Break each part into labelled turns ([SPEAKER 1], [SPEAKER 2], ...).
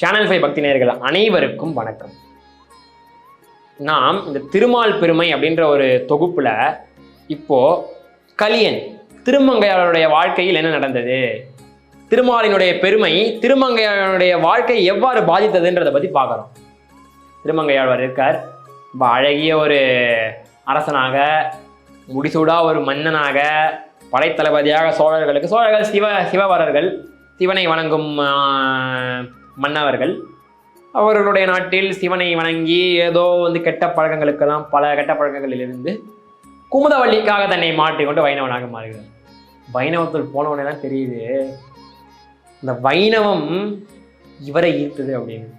[SPEAKER 1] Channel five பக்தி நேயர்கள் அனைவருக்கும் வணக்கம். நாம் இந்த திருமால் பெருமை அப்படின்ற ஒரு தொகுப்புல இப்போ கலியன் திருமங்கையாளருடைய வாழ்க்கையில் என்ன நடந்தது? திருமாலினுடைய பெருமை திருமங்கையாளனுடைய வாழ்க்கை எவ்வாறு பாதித்ததுன்றதை பத்தி பார்க்குறோம். திருமங்கையாழ்வார் இருக்கார். ரொம்ப அழகிய ஒரு அரசனாக முடிசூடா ஒரு மன்னனாக படைத்தளபதியாக சோழர்களுக்கு சோழர்கள் சிவ சிவவரர்கள் சிவனை வணங்கும் ஆஹ், மன்னவர்கள். அவர்களுடைய நாட்டில் சிவனை வணங்கி ஏதோ வந்து கெட்ட பழக்கங்களுக்கெல்லாம் பல கெட்ட பழக்கங்களிலிருந்து குமுதவள்ளிக்காக தன்னை மாற்றிக்கொண்டு வைணவனாக மாறுகிறார். வைணவத்தில் போனவனே தான் தெரியுது. இந்த வைணவம் இவரை ஈர்த்தது அப்படின்னு.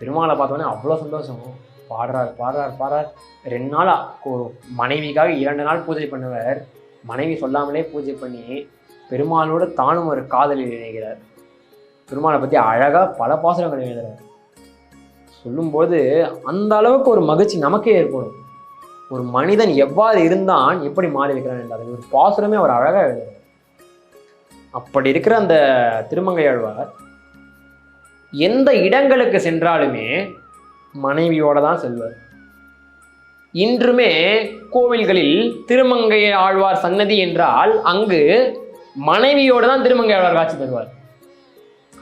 [SPEAKER 1] பெருமாளை பார்த்தோன்னே அவ்வளோ சந்தோஷம். பாடுறார் பாடுறார் பாடுறார். ரெண்டு நாளாக ஒரு மனைவிக்காக இரண்டு நாள் பூஜை பண்ணுவார். மனைவி சொல்லாமலே பூஜை பண்ணி பெருமாளோடு தானும் ஒரு காதலில் இணைகிறார். பெருமானை பற்றி அழகாக பல பாசனங்கள் எழுதுறாரு. சொல்லும்போது அந்த அளவுக்கு ஒரு மகிழ்ச்சி நமக்கே ஏற்படும். ஒரு மனிதன் எவ்வாறு இருந்தான் எப்படி மாறி இருக்கிறான் என்றது ஒரு பாசுரமே அவர் அழகாக எழுதுறார். அப்படி இருக்கிற அந்த திருமங்கையாழ்வார் எந்த இடங்களுக்கு சென்றாலுமே மனைவியோட தான் செல்வார். இன்றுமே கோவில்களில் திருமங்கை ஆழ்வார் சன்னதி என்றால் அங்கு மனைவியோடு தான் திருமங்கை ஆழ்வார் காட்சி தருவார்.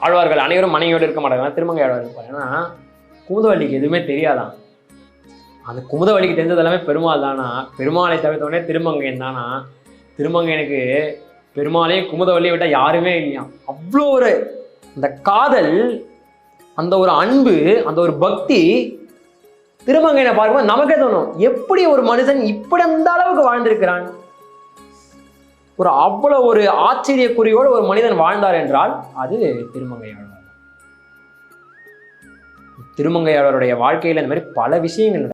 [SPEAKER 1] ஆழ்வார்கள் அனைவரும் மனைவியோடு இருக்க மாட்டாங்க. திருமங்கை ஆழ்வார் இருப்பார். ஏன்னா குமுதவள்ளிக்கு எதுவுமே தெரியாதான். அந்த குமுதவள்ளிக்கு தெரிஞ்சது எல்லாமே பெருமாள் தானா? பெருமாளை தவிர்த்தவொடனே திருமங்கையன் தானா? திருமங்கையனுக்கு பெருமாளையும் குமுதவள்ளியை விட்டால் யாருமே இல்லையா? அவ்வளோ ஒரு அந்த காதல் அந்த ஒரு அன்பு அந்த ஒரு பக்தி திருமங்கையனை பார்க்கும்போது நமக்கே தோணும். எப்படி ஒரு மனுஷன் இப்படி அந்த அளவுக்கு வாழ்ந்திருக்கிறான்? ஒரு அவ்வளவு ஒரு ஆச்சரியக்குறியோடு ஒரு மனிதன் வாழ்ந்தார் என்றால் அது திருமங்கையாளர் திருமங்கையாளருடைய வாழ்க்கையில் இந்த மாதிரி பல விஷயங்கள்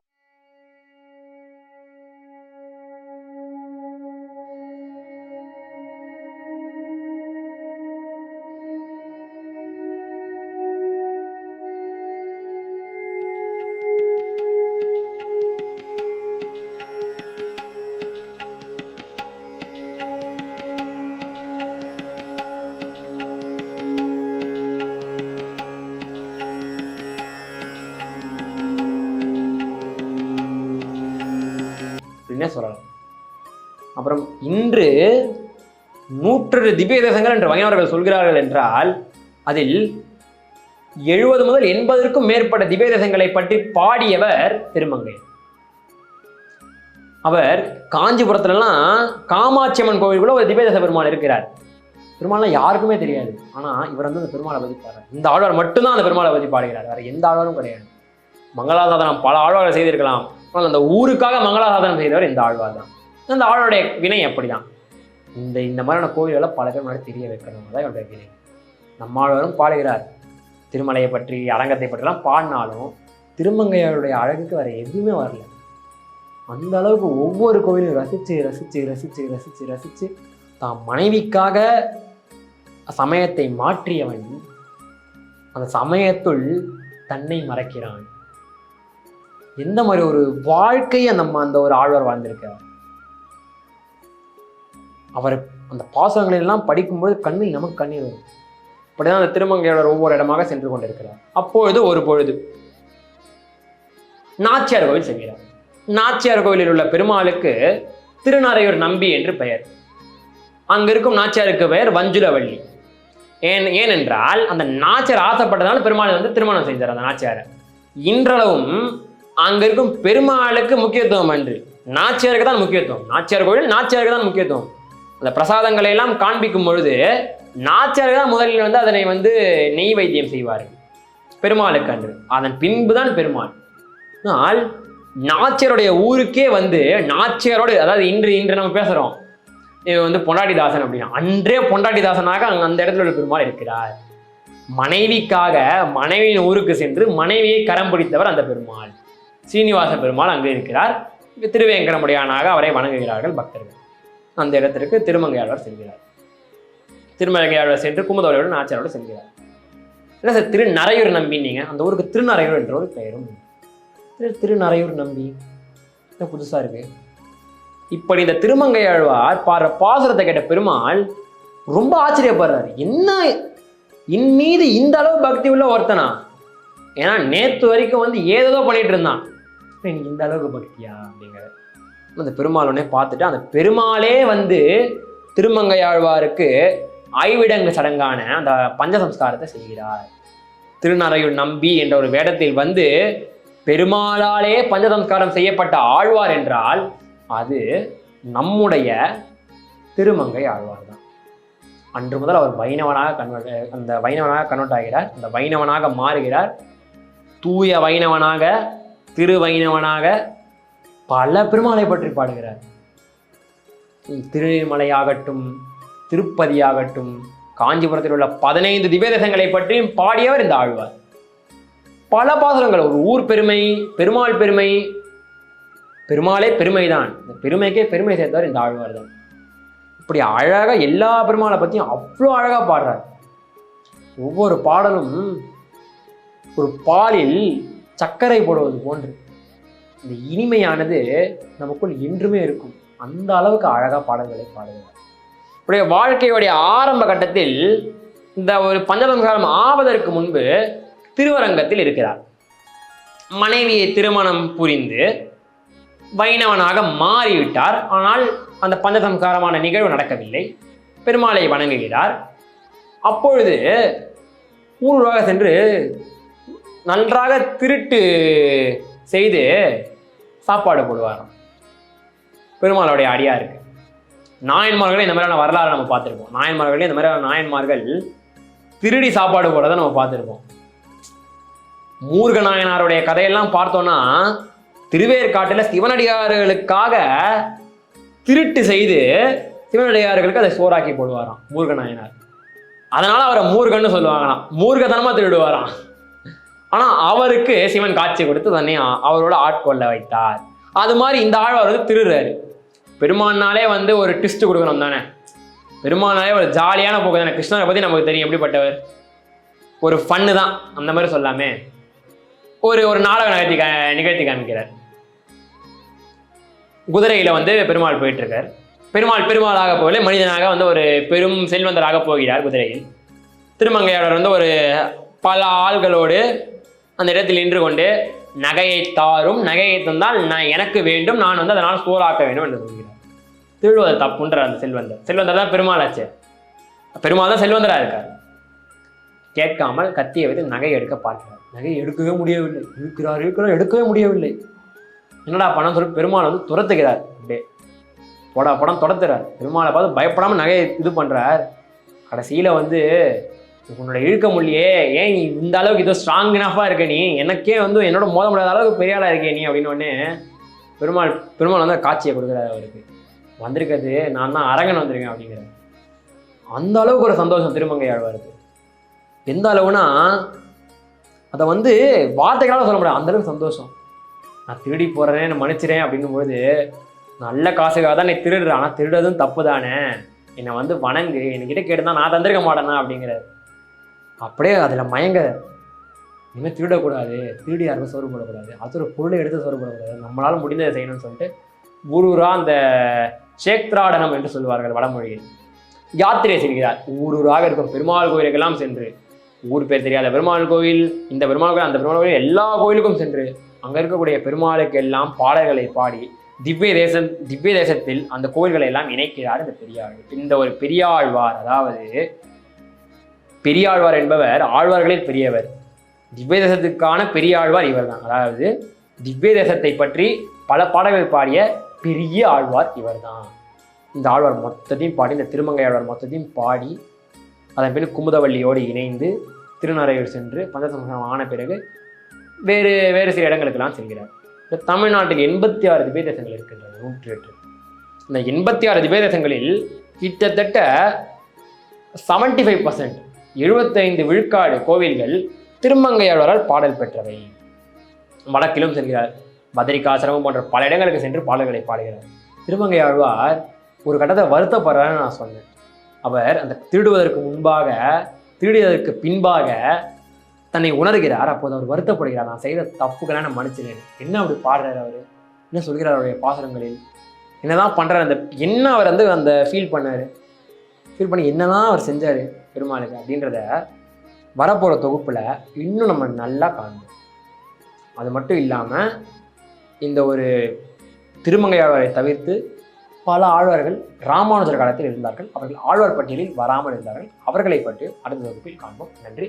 [SPEAKER 1] சொல்லலாம் அப்புறம் இன்று நூற்றொரு திவ்ய தேசங்கள் என்று வைணவர்கள் சொல்கிறார்கள் என்றால் அதில் எழுபது முதல் எண்பதற்கும் மேற்பட்ட திவ்ய தேசங்களை பற்றி பாடியவர் திருமங்கை. அவர் காஞ்சிபுரத்துலலாம் காமாட்சி அம்மன் கோவிலுக்குள்ள ஒரு திவ்ய தேச பெருமாள் இருக்கிறார். பெருமாள்லாம் யாருக்குமே தெரியாது. ஆனா இவர் வந்து அந்த பெருமாளை பற்றி பாடுறார் இந்த ஆழ்வார் மட்டும்தான் அந்த பெருமாளை பற்றி பாடுகிறார் வேற எந்த ஆழ்வாரும் கிடையாது. மங்களாசாதனம் பல ஆழ்வார்கள் செய்திருக்கலாம். ஆனால் அந்த ஊருக்காக மங்களாசாதனம் செய்தவர் இந்த ஆழ்வார் தான் அந்த ஆழ்வாருடைய வினை அப்படிதான். இந்த இந்த மாதிரியான கோவில்களை பல பேர் முன்னாடி தெரிய வைக்கணும். தான் இவருடைய வினை. நம்மாழ்வாரும் பாடுகிறார். திருமலையை பற்றி அரங்கத்தை பற்றிலாம் பாடினாலும் திருமங்கையாருடைய அழகுக்கு வேறு எதுவுமே வரல. அந்த அளவுக்கு ஒவ்வொரு கோவிலையும் ரசித்து ரசித்து ரசித்து ரசித்து ரசித்து தான் மனைவிக்காக சமயத்தை மாற்றியவன் அந்த சமயத்துள் தன்னை மறக்கிறான். எந்த மாதிரி ஒரு வாழ்க்கையை நம்ம அந்த ஒரு ஆழ்வார் வாழ்ந்திருக்கார்? அவர் அந்த பாசங்களை எல்லாம் படிக்கும்போது கண்ணில் நமக்கு கண்ணீர் வரும். அப்படிதான் அந்த திருமங்கையோட ஒவ்வொரு இடமாக சென்று கொண்டிருக்கிறார். அப்பொழுது ஒரு பொழுது நாச்சியார் கோவில் செல்கிறார். நாச்சியார் கோவிலில் உள்ள பெருமாளுக்கு திருநாரையூர் நம்பி என்று பெயர். அங்கிருக்கும் நாச்சியாருக்கு பெயர் வஞ்சுலவள்ளி. ஏன் ஏனென்றால் அந்த நாச்சியார் ஆசைப்பட்டதால் பெருமாள் வந்து திருமணம் செஞ்சார் அந்த நாச்சியாரை. இன்றளவும் அங்க இருக்கும் பெருமாளுக்கு முக்கியத்துவம் அன்று. நாச்சியாருக்கு தான் முக்கியத்துவம். நாச்சியார் கோவில் நாச்சியாருக்கு தான் முக்கியத்துவம். அந்த பிரசாதங்களை எல்லாம் காண்பிக்கும் பொழுது நாச்சியாருக்கு தான் முதலில் வந்து அதனை வந்து நெய் வைத்தியம் செய்வார். பெருமாளுக்கு அன்று. அதன் பின்பு தான் பெருமாள். ஆனால் நாச்சியாருடைய ஊருக்கே வந்து நாச்சியாரோடு அதாவது இன்று இன்று நம்ம பேசுறோம். இவன் வந்து பொண்டாட்டிதாசன் அப்படின்னா அன்றே பொண்டாட்டிதாசனாக அங்க அந்த இடத்துல உள்ள பெருமாள் இருக்கிறார். மனைவிக்காக மனைவியின் ஊருக்கு சென்று மனைவியை கரம் பிடித்தவர் அந்த பெருமாள். சீனிவாச பெருமாள் அங்கு இருக்கிறார். திருவேங்கடமுடையானாக அவரை வணங்குகிறார்கள் பக்தர்கள். அந்த இடத்திற்கு திருமங்கையாளர் செல்கிறார். திருமங்கையாளர் சென்று குமுதவரையுடன் ஆச்சாரோடு செல்கிறார். என்ன சார் திருநரையூர் நம்பின்னீங்க அந்த ஊருக்கு திருநரையூர் என்ற ஒரு பெயரும் திரு திருநரையூர் நம்பி. என்ன புதுசாக இருக்கு? இப்படி இந்த திருமங்கையாழ்வார் பாடுற பாசுரத்தை கேட்ட பெருமாள் ரொம்ப ஆச்சரியப்படுறாரு. என்ன இன் மீது இந்த அளவு பக்தி உள்ள ஒருத்தனா? ஏன்னா நேற்று வரைக்கும் வந்து ஏதோ பண்ணிட்டு இருந்தான். இன்னைக்கு இந்த அளவுக்கு பக்தியா அப்படிங்கிற. அந்த பெருமாளுனே பார்த்துட்டு அந்த பெருமாளே வந்து திருமங்கையாழ்வாருக்கு ஐவிடங்கு சடங்கான அந்த பஞ்சசம்ஸ்காரத்தை செய்கிறார். திருநறையுள் நம்பி என்ற ஒரு வேடத்தில் வந்து பெருமாளாலே பஞ்சசம்ஸ்காரம் செய்யப்பட்ட ஆழ்வார் என்றால் அது நம்முடைய திருமங்கை ஆழ்வார் தான். அன்று முதல் அவர் வைணவனாக கன்வெர்ட் அந்த வைணவனாக கன்வெர்ட் ஆகிறார் அந்த வைணவனாக மாறுகிறார். தூய வைணவனாக திரு வைணவனாக பல பெருமாளை பற்றி பாடுகிறார். திருமலையாகட்டும் திருப்பதியாகட்டும் காஞ்சிபுரத்தில் உள்ள பதினைந்து திவ்யதேசங்களை பற்றியும் பாடியவர் இந்த ஆழ்வார். பல பாசுரங்கள் ஒரு ஊர் பெருமை பெருமாள் பெருமை பெருமாளே பெருமைதான். இந்த பெருமைக்கே பெருமை சேர்த்தவர் இந்த ஆழ்வார் தான். இப்படி அழகாக எல்லா பெருமாளை பற்றியும் அவ்வளோ அழகாக பாடுறார். ஒவ்வொரு பாடலும் ஒரு பாலில் சர்க்கரை போடுவது போன்று. இந்த இனிமையானது நமக்குள் என்றுமே இருக்கும். அந்த அளவுக்கு அழகாக பாடல்களை பாடுகிறார். உடைய வாழ்க்கையுடைய ஆரம்ப கட்டத்தில் இந்த ஒரு பஞ்சதம்சாரம் ஆவதற்கு முன்பு திருவரங்கத்தில் இருக்கிறார். மனைவியை திருமணம் புரிந்து வைணவனாக மாறிவிட்டார். ஆனால் அந்த பஞ்சசம்ஸ்காரமான நிகழ்வு நடக்கவில்லை. பெருமாளை வணங்குகிறார். அப்பொழுது ஊருவாக சென்று நன்றாக திருட்டு செய்து சாப்பாடு போடுவாராம். பெருமாளுடைய அடியாருக்கு நாயன்மார்களே இந்த மாதிரியான வரலாறு நம்ம பார்த்துருப்போம். நாயன்மார்களே இந்த மாதிரியான நாயன்மார்கள் திருடி சாப்பாடு போடுறத நம்ம பார்த்துருப்போம். மூர்க நாயனாருடைய கதையெல்லாம் பார்த்தோம்னா திருவேற்காட்டில் சிவனடியார்களுக்காக திருட்டு செய்து சிவனடியார்களுக்கு அதை சோறாக்கி போடுவாராம் மூர்க நாயனார். அதனால அவரை மூர்கன்னு சொல்லுவாங்களாம். மூர்க்கத்தனமா திருடுவாராம். ஆனால் அவருக்கு சிவன் காட்சி கொடுத்து தன்னை அவரோட ஆட்கொள்ள வைத்தார். அது மாதிரி இந்த ஆழ்வார் வந்து திருறாரு பெருமானாலே வந்து ஒரு ட்விஸ்ட் கொடுக்கணும் தானே? பெருமானாலே ஒரு ஜாலியான போக்கு தானே? கிருஷ்ணரை பற்றி நமக்கு தெரியும். எப்படிப்பட்டவர்? ஒரு ஃபன்னு தான். அந்த மாதிரி சொல்லாமே. ஒரு ஒரு நாடக நிகழ்த்தி கா- நிகழ்த்தி காமிக்கிறார். குதிரையில் வந்து பெருமாள் போயிட்டுருக்கார். பெருமாள் பெருமாளாக போகல மனிதனாக வந்து ஒரு பெரும் செல்வந்தராக போகிறார் குதிரையில். திருமங்கையாளர் வந்து ஒரு பல ஆள்களோடு அந்த இடத்தில் நின்று கொண்டு நகையை தாரும் நகையை தந்தால் நான் எனக்கு வேண்டும் நான் வந்து அதனால் சோறாக்க வேண்டும் என்று சொல்கிறார். திருடுவது தப்புன்றார் அந்த செல்வந்தர். செல்வந்தர் தான் பெருமாளாச்சு. பெருமாள் தான் செல்வந்தராக இருக்கார். கேட்காமல் கத்தியை வைத்து நகை எடுக்க பார்க்கிறார். நகை எடுக்கவே முடியவில்லை. இருக்கிறார் இருக்கிறார் எடுக்கவே முடியவில்லை. என்னடா பணம் சொல்லி பெருமாள் வந்து துரத்துகிறார். அப்படியே போடா படம் துரத்துறார். பெருமாளை பார்த்து பயப்படாமல் நகையை இது பண்ணுறார் கடைசியில் வந்து உன்னோட இழுக்க முடியே ஏன் நீ இந்த அளவுக்கு இதோ ஸ்ட்ராங் இனஃபாக இருக்க நீ? எனக்கே வந்து என்னோட மோத முடியாத அளவுக்கு பெரிய ஆளாக இருக்கே நீ அப்படின்னு பெருமாள் பெருமாள் வந்து காட்சியை கொடுக்குறாரு அவருக்கு. வந்திருக்கிறது நான் தான் அரங்கன் வந்திருக்கேன் அப்படிங்கிறார். அந்த அளவுக்கு ஒரு சந்தோஷம் திருமங்கை ஆழ்வாருக்கு. எந்த அளவுனா அதை வந்து வார்த்தைகளால் சொல்ல முடியாது. அந்தளவுக்கு சந்தோஷம். நான் திருடி போகிறேன் நான் மன்னிச்சிறேன் அப்படின்னும் பொழுது நல்ல காசுக்காக தான் நீ திருடுறேன். ஆனால் திருடுறதும் தப்பு தானே என்னை வந்து வணங்கு. என்கிட்ட கேட்டுதான் நான் தந்திருக்க மாட்டேனா அப்படிங்கிறார். அப்படியே அதில் மயங்க. இனிமேல் திருடக்கூடாது. திருடி யாருக்கும் சோறு போடக்கூடாது. அது ஒரு பொருளை எடுத்து சோறு போடக்கூடாது. நம்மளால் முடிந்ததை செய்யணும்னு சொல்லிட்டு ஊரூரா அந்த சேத்ராடனம் என்று சொல்வார்கள் வடமொழியில். யாத்திரை செல்கிறார். ஊரூராக இருக்கும் பெருமாள் கோயிலுக்கெல்லாம் சென்று. ஊர் பேர் தெரியாத பெருமாள் கோயில் இந்த பெருமாள் கோயில் அந்த பெருமாள் கோயில் எல்லா கோயிலுக்கும் சென்று அங்கே இருக்கக்கூடிய பெருமாளுக்கு எல்லாம் பாடல்களை பாடி திவ்ய தேசம் திவ்ய தேசத்தில் அந்த கோயில்களை எல்லாம் இணைக்கிறார் இந்த பெரியாள் இந்த ஒரு பெரியாழ்வார் அதாவது பெரியாழ்வார் என்பவர் ஆழ்வார்களில் பெரியவர். திவ்ய தேசத்துக்கான பெரியாழ்வார் இவர்தான். அதாவது திவ்ய தேசத்தை பற்றி பல பாடல்கள் பாடிய பெரிய ஆழ்வார் இவர்தான். இந்த ஆழ்வார் மொத்தத்தையும் பாடி இந்த திருமங்கை ஆழ்வார் மொத்தத்தையும் பாடி அதன் பின் குமுதவள்ளியோடு இணைந்து திருநறையூர் சென்று பஞ்சசம்ஹாரம் ஆன பிறகு வேறு வேறு சில இடங்களுக்கெல்லாம் செல்கிறார். இந்த தமிழ்நாட்டுக்கு எண்பத்தி ஆறு திவ்ய தேசங்கள் இருக்கின்றன நூற்றி எட்டு இந்த எண்பத்தி ஆறு திவ்ய தேசங்களில் கிட்டத்தட்ட செவன்டி ஃபைவ் பர்சன்ட் எழுபத்தைந்து விழுக்காடு கோவில்கள் திருமங்கையாளரால் பாடல் பெற்றவை. வடக்கிலும் செல்கிறார். பத்ரிகாசிரமம் போன்ற பல இடங்களுக்கு சென்று பாடல்களை பாடுகிறார். திருமங்கையாழ்வார் ஒரு கட்டத்தை வருத்தப்படுறாருன்னு நான் சொன்னேன். அவர் அந்த திருடுவதற்கு முன்பாக திருடியதற்கு பின்பாக தன்னை உணர்கிறார். அப்போது அவர் வருத்தப்படுகிறார். நான் செய்த தப்புகளை நான் மன்னிச்சிருக்கேன் என்ன அப்படி பாடுறாரு அவர்? என்ன சொல்கிறார் அவருடைய பாசனங்களில்? என்னதான் பண்ணுறாரு அந்த என்ன அவர் வந்து அந்த ஃபீல் பண்ணார்? ஃபீல் பண்ணி என்னதான் அவர் செஞ்சார்? பெருமாளுக்கு அப்படின்றத வரப்போகிற தொகுப்பில் இன்னும் நம்ம நல்லா காண்போம். அது மட்டும் இல்லாமல் இந்த ஒரு திருமங்கையாழ்வாரை தவிர்த்து பல ஆழ்வார்கள் ராமானுஜர் காலத்தில் இருந்தார்கள். அவர்கள் ஆழ்வார் பட்டியலில் வராமல் இருந்தார்கள். அவர்களை பற்றி அடுத்த தொகுப்பில் காண்போம். நன்றி.